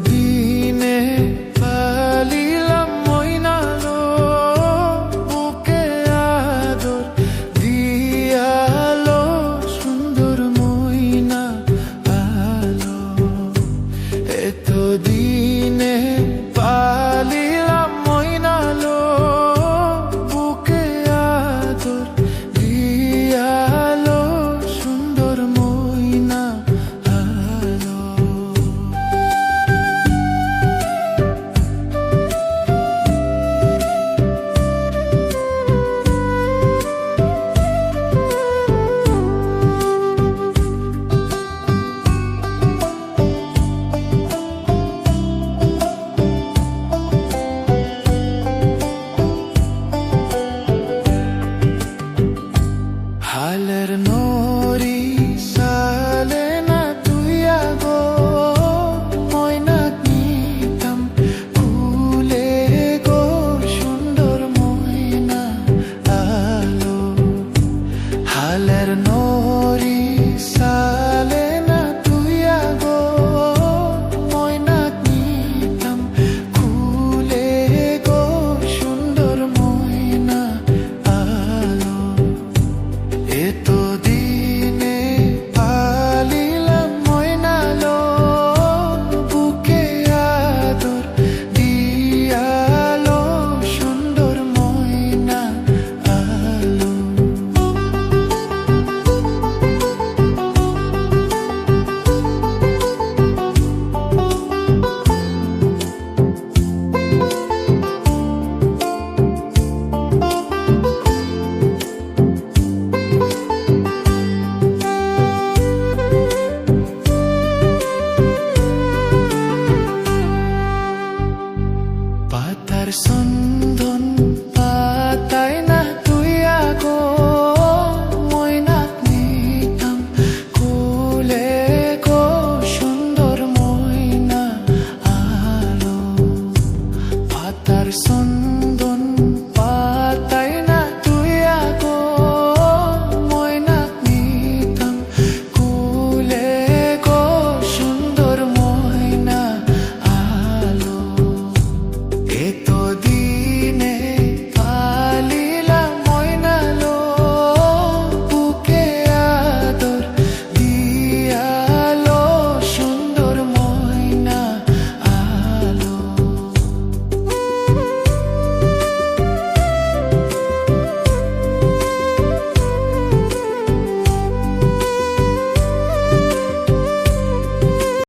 দিনে Norisa. সন্ধন পাতাই না তুই আগো ময়নাক কুলে গো সুন্দর ময়না আলো। পাতার সন্ধন